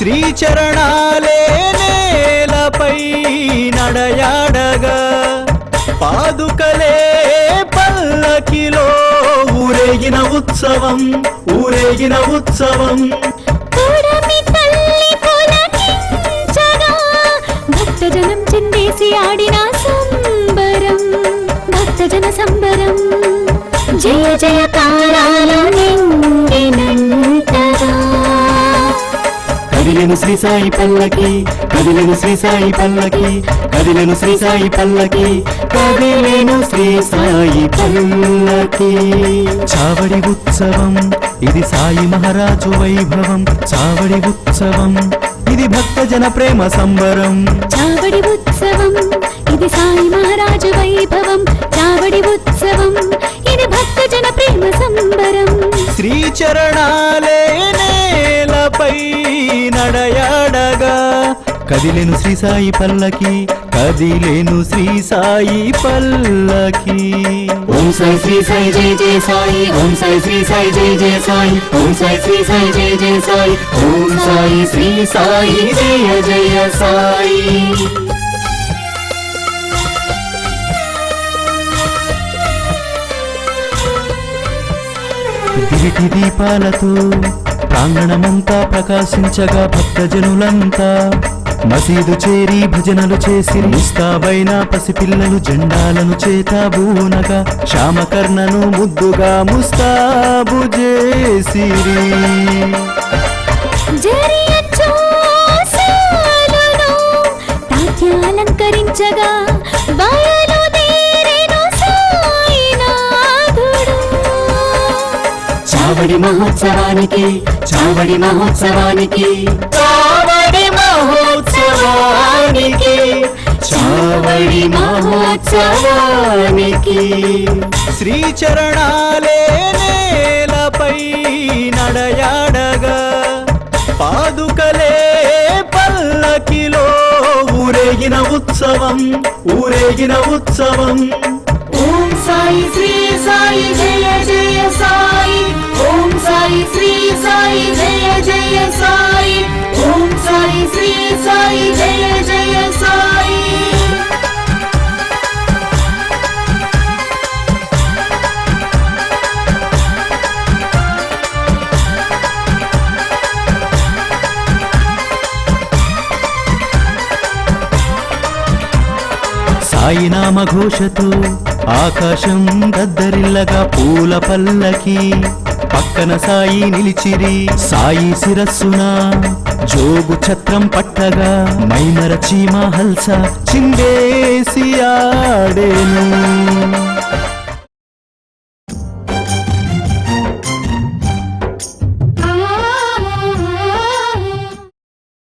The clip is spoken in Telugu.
శ్రీచరణాలే నేలపై నడయాడగా. పాదుకలే పల్లకిలో ఊరేగిన ఉత్సవం ఊరేగిన ఉత్సవం. భక్తజనం చెందేసి ఆడిన సంబరం. భక్తజన సంబరం. జయ జయ కారాలు నిండినండి కదిలెను శ్రీ సాయి పల్లకి కదిలెను శ్రీ సాయి పల్లకి కదిలెను శ్రీ సాయి పల్లకి కదిలెను శ్రీ సాయి పల్లకి. చావడి ఉత్సవం ఇది సాయి మహారాజు వైభవం. చావడి ఉత్సవం ఇది భక్తజన ప్రేమ సంబరం. చావడి ఉత్సవం ఇది సాయి మహారాజు వైభవం. చావడి ఉత్సవం ఇది భక్తజన ప్రేమ సంబరం. శ్రీ చరణాలే నేలపై నడయాడగా. కదిలెను శ్రీ సాయి పల్లకి కదిలెను శ్రీ సాయి పల్లకి. ఓం సాయి శ్రీ సాయి జయ జయ సాయి ఓం సాయి శ్రీ సాయి జయ జయ సాయి ఓం సాయి శ్రీ సాయి జయ జయ సాయి ఓం సాయి శ్రీ సాయి జయ జయ సాయి. దివిటి దీపాలతో ప్రాంగణమంతా ప్రకాశించగా భక్తజనులంతా మసీదు చేరి భజనలు చేసి ముస్తాబైన పసిపిల్లలు జెండాలను చేత బూనగా శ్యామకర్ణను ముద్దుగా ముస్తాబు చేసిరి. చావడి మహోత్సవానికి చావడి మహోత్సవానికి. చావడి మహోత్సవానికి చావడి మహోత్సవానికి. శ్రీ చరణాలే నేలపై నడయాడగా పాదుకలే పల్లకిలో ఊరేగిన ఉత్సవం ఊరేగిన ఉత్సవం. ఓం సాయి శ్రీ సాయి జయ శ్రీ సాయి జయ జయ సాయి. ఓం సాయి శ్రీ సాయి జయ జయ సాయి. సాయి నామ ఘోషతో ఆకాశం గద్దరిల్లగా పూల పల్లకి పక్కన సాయి నిలిచిరి సాయి శిరస్సున? జోగు ఛత్రం పట్టగా మైమర చీమ హల్స చిందేసి ఆడేను.